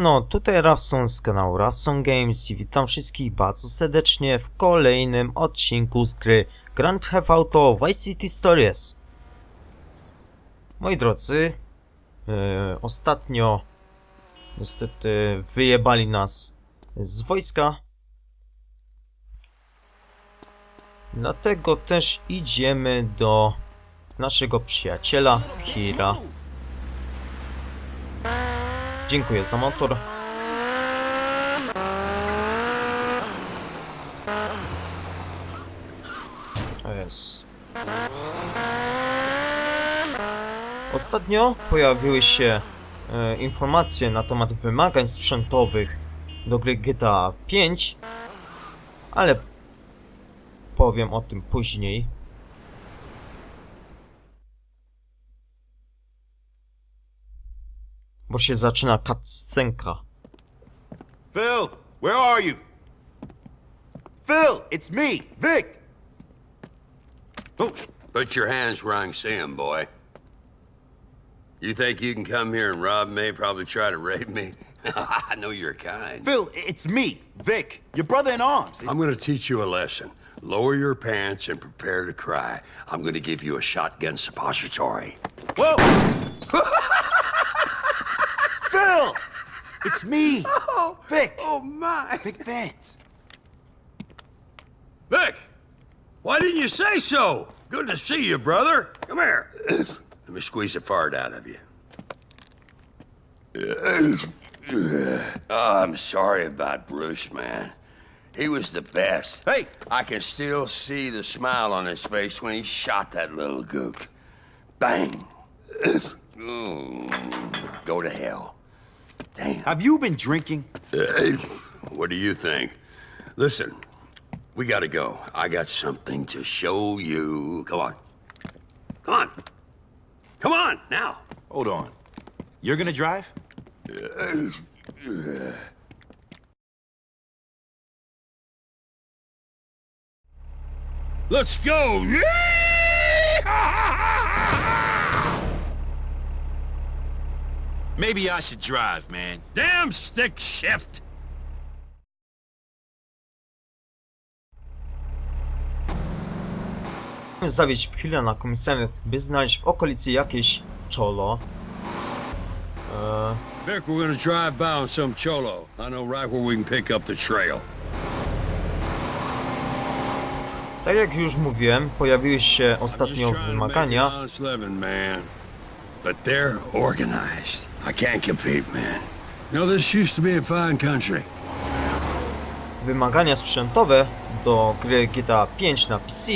Siemano, tutaj Rafson z kanału Rafson Games i witam wszystkich bardzo serdecznie w kolejnym odcinku z gry Grand Theft Auto Vice City Stories. Moi drodzy, e, ostatnio niestety wyjebali nas z wojska. Dlatego też idziemy do naszego przyjaciela Kira. Dziękuję za motor. Jest. Ostatnio pojawiły się e, informacje na temat wymagań sprzętowych do gry GTA 5, ale powiem o tym później. Bo się zaczyna cutscenka. Phil, where are you? Phil, it's me, Vic. Oh, Put your hands where I can see 'em, boy. You think you can come here and rob me, probably try to rape me? I know you're kind. Phil, it's me, Vic, your brother in arms. I'm gonna teach you a lesson. Lower your pants and prepare to cry. I'm gonna give you a shotgun suppository. Whoa! Phil, it's me, oh, Vic. Oh, my. Big fans. Vic! Why didn't you say so? Good to see you, brother. Come here. Let me squeeze a fart out of you. Oh, I'm sorry about Bruce, man. He was the best. Hey, I can still see the smile on his face when he shot that little gook. Bang. Ooh, Go to hell. Damn. have you been drinking? What do you think? Listen, we gotta go. I got something to show you. Come on. Come on. Come on, now. Hold on. You're gonna drive? Let's go. Maybe I should drive, man. Damn stick shift. Zawieźć chwilę na komisariat, by znaleźć w okolicy jakieś czolo. Eee, Vic, we're gonna drive by on some cholo. I know right where we can pick up the trail. tak jak już mówiłem, pojawiły się ostatnio wymagania. But they're organized. I can't compete, man. You know, this used to be a fine country. wymagania sprzętowe do gry GTA 5 na PC,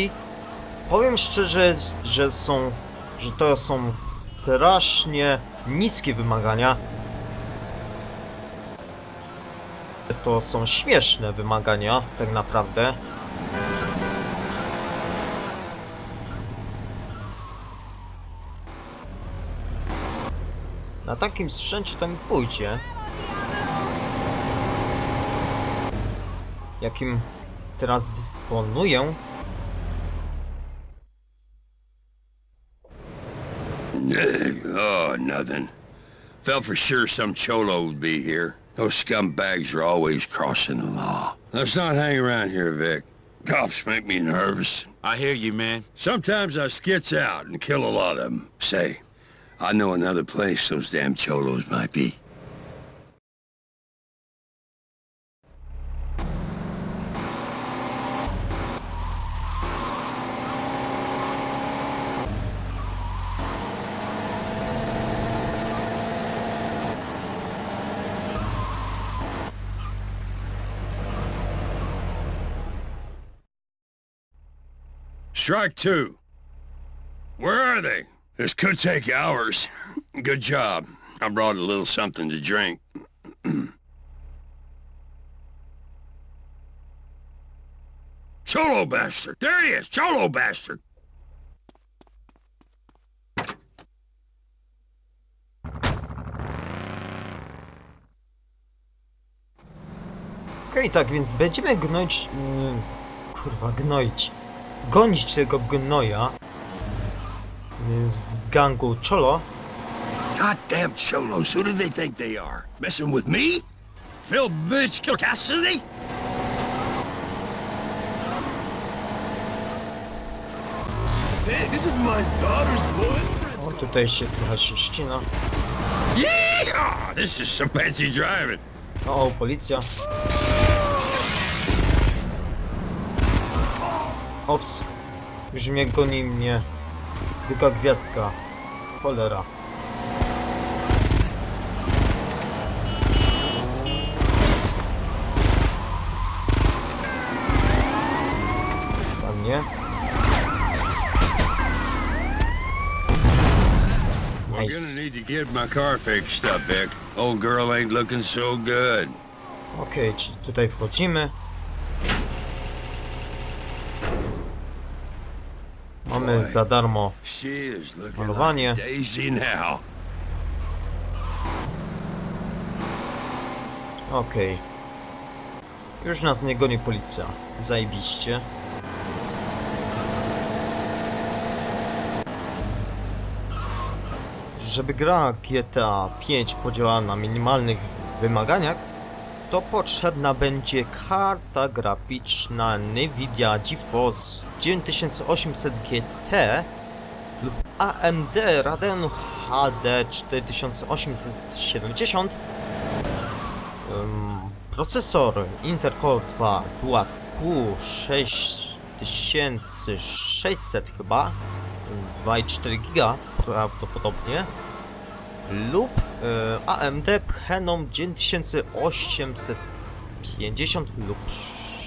powiem szczerze, że są, że to są strasznie niskie wymagania. To są śmieszne wymagania, tak naprawdę. Na takim sprzęcie to mi pójdzie. jakim teraz dysponuję. oh, nothing. Felt for sure some cholo would be here. Those scumbags are always crossing the law. Let's not hang around here, Vic. Cops make me nervous. I hear you, man. Sometimes I skits out and kill a lot of them. Say, I know another place those damn cholos might be. Strike two. Where are they? This could take hours. Good job. I brought a little something to drink. Cholo bastard! There he is! Cholo bastard! Okej, tak więc będziemy gnoić... mm, kurwa, gnoić. Gonić tego gnoja z gangu Cholo. Goddamn cholos, who do they think they are? Messing with me? Phil bitch Cassidy? Hey, this is my daughter's boyfriend. O, tutaj się trochę się ścina. Yeehaw! This is some fancy driving. O, policja. Ops. Już mnie goni mnie. Druga gwiazdka. Cholera. Ładnie. We're Nice. gonna need to get my car fixed up, Vic. Old girl ain't looking so good. Okej, czyli tutaj wchodzimy. Mamy za darmo Malowanie. Okej. Już nas nie goni policja. Zajebiście. Żeby gra GTA 5 podziałała na minimalnych wymaganiach, to potrzebna będzie karta graficzna Nvidia GeForce 9800 GT lub AMD Radeon HD 4870 Ym, procesor Intel Core 2 Dual Q 6600 chyba 2,4 giga prawdopodobnie lub y, AMD Phenom 9850 lub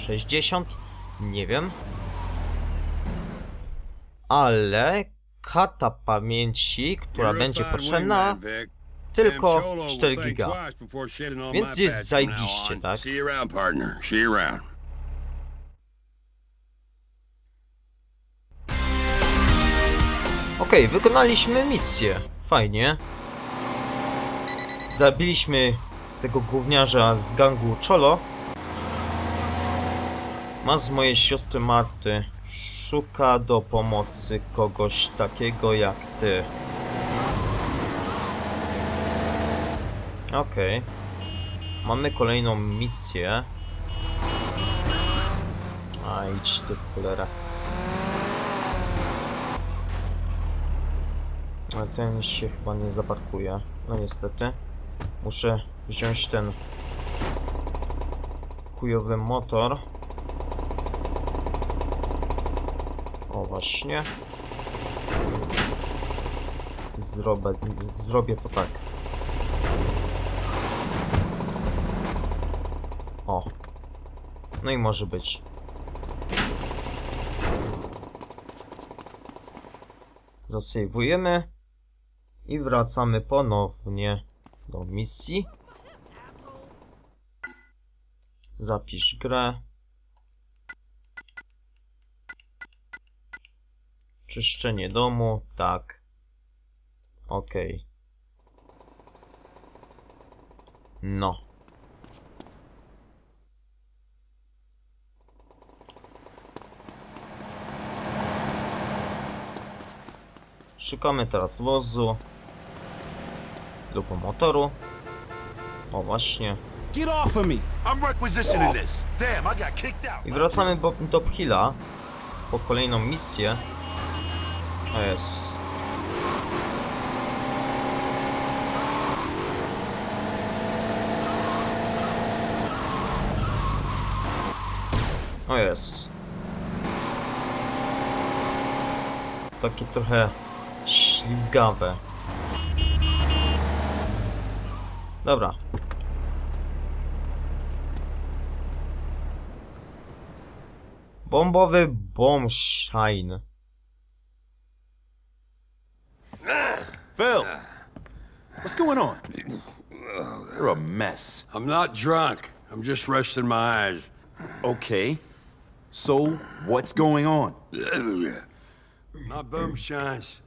60 nie wiem ale karta pamięci, która będzie potrzebna tylko Damn cholo 4 will think giga. Więc jest zajebiście, tak? Okej, wykonaliśmy misję. Fajnie. Zabiliśmy tego gówniarza z gangu Cholo. Ma z mojej siostry Marty. Szuka do pomocy kogoś takiego jak ty. Okej. Mamy kolejną misję. A idź ty w cholerę. Ale ten się chyba nie zaparkuje. No niestety. Muszę wziąć ten chujowy motor. O właśnie. Zrobię, zrobię to tak. O. No i może być. Zasejwujemy. I wracamy ponownie do misji. Zapisz grę. Czyszczenie domu, tak. Ok. No. Szukamy teraz wozu lub motoru. O właśnie. Get off of me. I'm requisitioning this. Damn, I got kicked out. I wracamy bo- do Phila po kolejną misję. O Jezus. O Jezus. Takie trochę ślizgawe. Dobra. Bombowy bombshine. Phil, what's going on? You're a mess. I'm not drunk. I'm just resting my eyes. Okay. So, what's going on? My bum shines.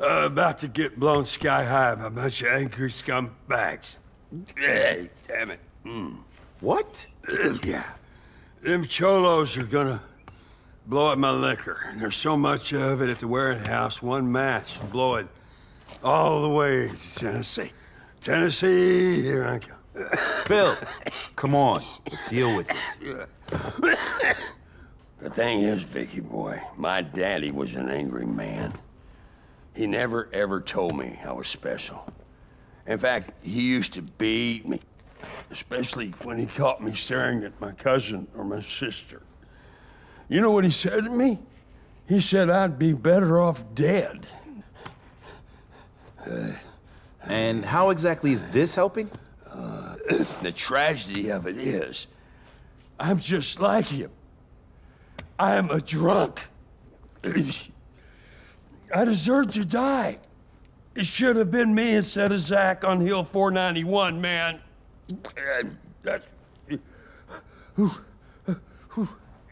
Uh, about to get blown sky high by a bunch of angry scumbags. Hey, damn it. What? yeah. Them cholos are gonna blow up my liquor. And there's so much of it at the warehouse, one match will blow it all the way to Tennessee. Tennessee, here I come. Phil, come on. Let's deal with it. The thing is, Vicky boy, my daddy was an angry man. He never ever told me I was special. In fact, he used to beat me, especially when he caught me staring at my cousin or my sister. You know what he said to me? He said I'd be better off dead. And how exactly is this helping? The tragedy of it is, I'm just like him. I am a drunk. I deserve to die. It should have been me instead of Zach on Hill 491, man. That's.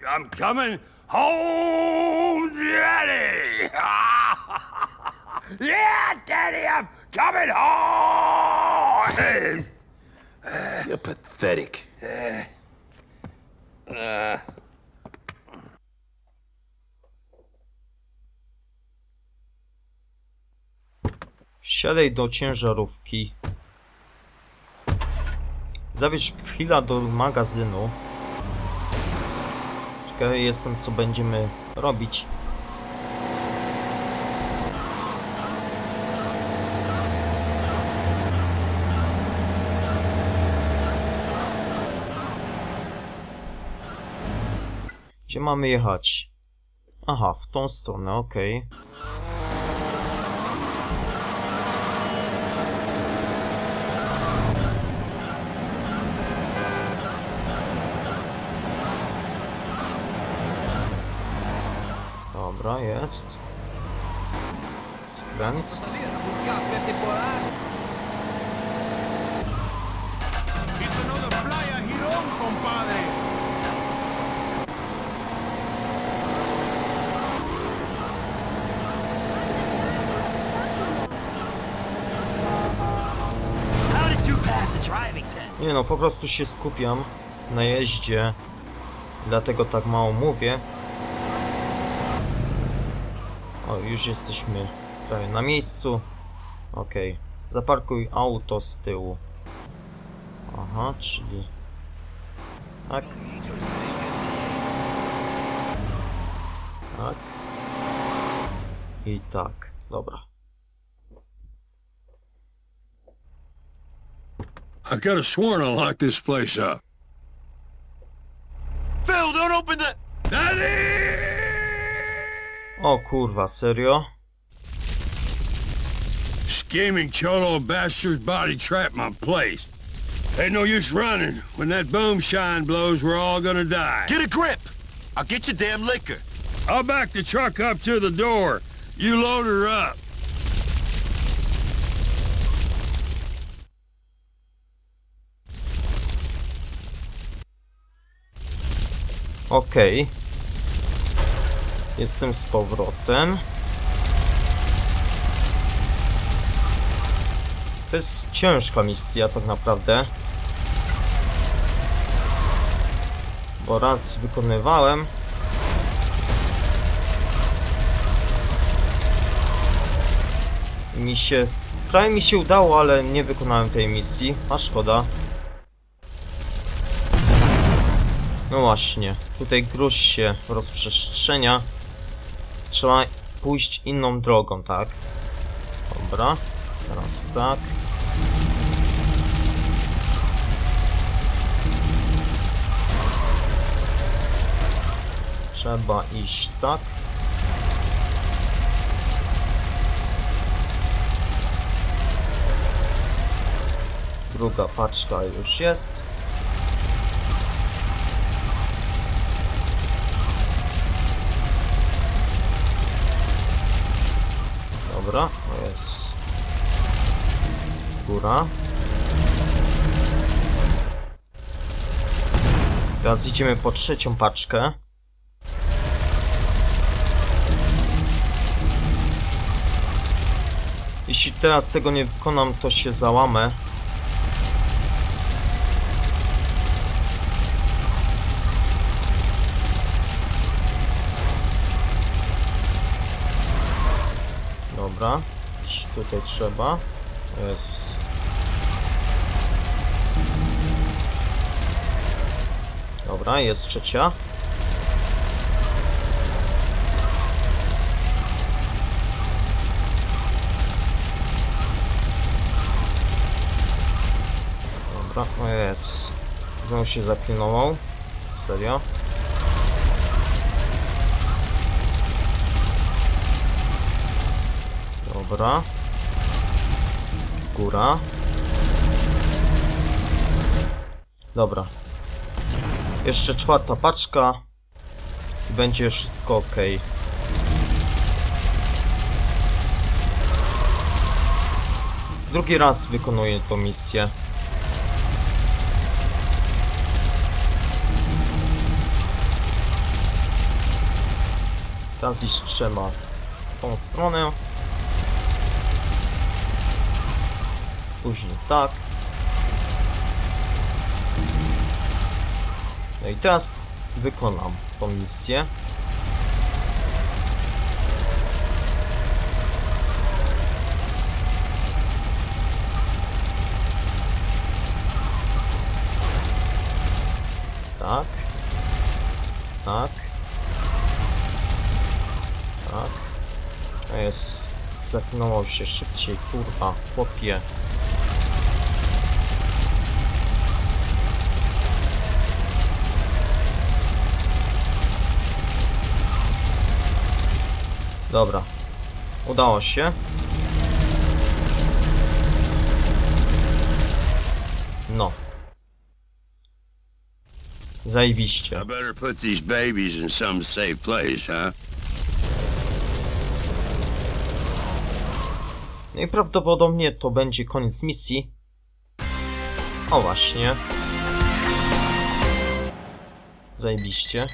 I'm coming home, Daddy! yeah, Daddy, I'm coming home! You're pathetic. Uh, uh, Wsiadaj do ciężarówki. Zabierz chwila do magazynu. Ciekawy jestem, co będziemy robić. Gdzie mamy jechać? Aha, w tą stronę, okej. Dobra, jest. Skręt. Nie no, po prostu się skupiam na jeździe. Dlatego tak mało mówię. O, już jesteśmy prawie na miejscu. Okej. Zaparkuj auto z tyłu. Aha, czyli... Tak. Tak. I tak. Dobra. I could have sworn I locked this place up. Phil, don't open the. Daddy! O kurwa, serio? Scheming cholo bastards body trapped my place. Ain't no use running. When that boom shine blows, we're all gonna die. Get a grip. I'll get your damn liquor. I'll back the truck up to the door. You load her up. Okej. Jestem z powrotem. To jest ciężka misja tak naprawdę. Bo raz wykonywałem. Mi się... Prawie mi się udało, ale nie wykonałem tej misji. A szkoda. No właśnie, tutaj gruź się rozprzestrzenia. Trzeba pójść inną drogą, tak? Dobra, teraz tak. Trzeba iść tak. Druga paczka już jest. Góra. Teraz idziemy po trzecią paczkę. Jeśli teraz tego nie wykonam, to się załamę. Dobra, tutaj trzeba. Jezus. Dobra, jest trzecia. Dobra, o jest. Znowu się zaklinował. Serio? Dobra. Góra. Dobra. Jeszcze czwarta paczka. I będzie wszystko ok. Drugi raz wykonuję tą misję. Teraz iść trzeba tą stronę. Później tak. I teraz wykonam tą misję. Tak. Tak. Tak. To jest... Zaklinął się szybciej, kurwa, chłopie. Dobra. Udało się. No. Zajebiście. I better put these babies in some safe place, huh? No i prawdopodobnie to będzie koniec misji. O właśnie. Zajebiście.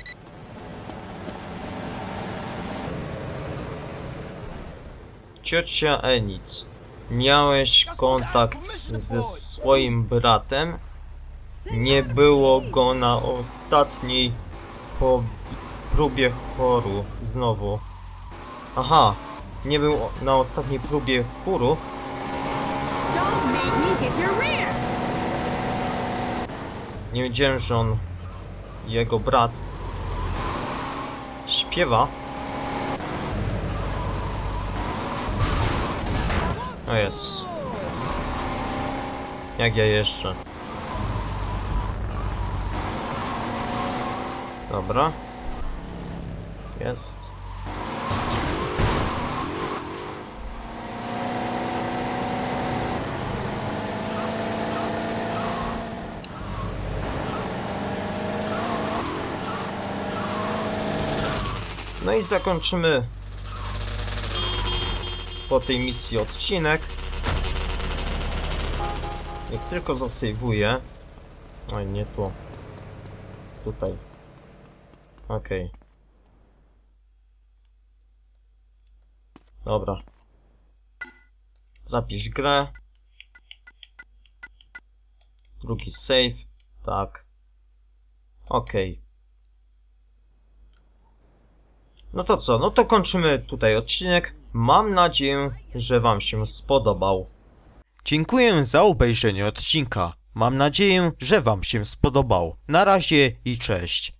Ciocia Enid. Miałeś kontakt ze swoim bratem? Nie było go na ostatniej po próbie choru. Znowu. Aha, nie był na ostatniej próbie rear! Nie wiedziałem, że on, jego brat, śpiewa. O jest. Jak ja jeszcze. Dobra. Jest. No i zakończymy po tej misji odcinek. Jak tylko zasejwuję. Oj, nie tu. Tutaj. Okej. Dobra. Zapisz grę. Drugi save. Tak. Okej. No to co, no to kończymy tutaj odcinek. Mam nadzieję, że Wam się spodobał. Dziękuję za obejrzenie odcinka. Mam nadzieję, że Wam się spodobał. Na razie i cześć.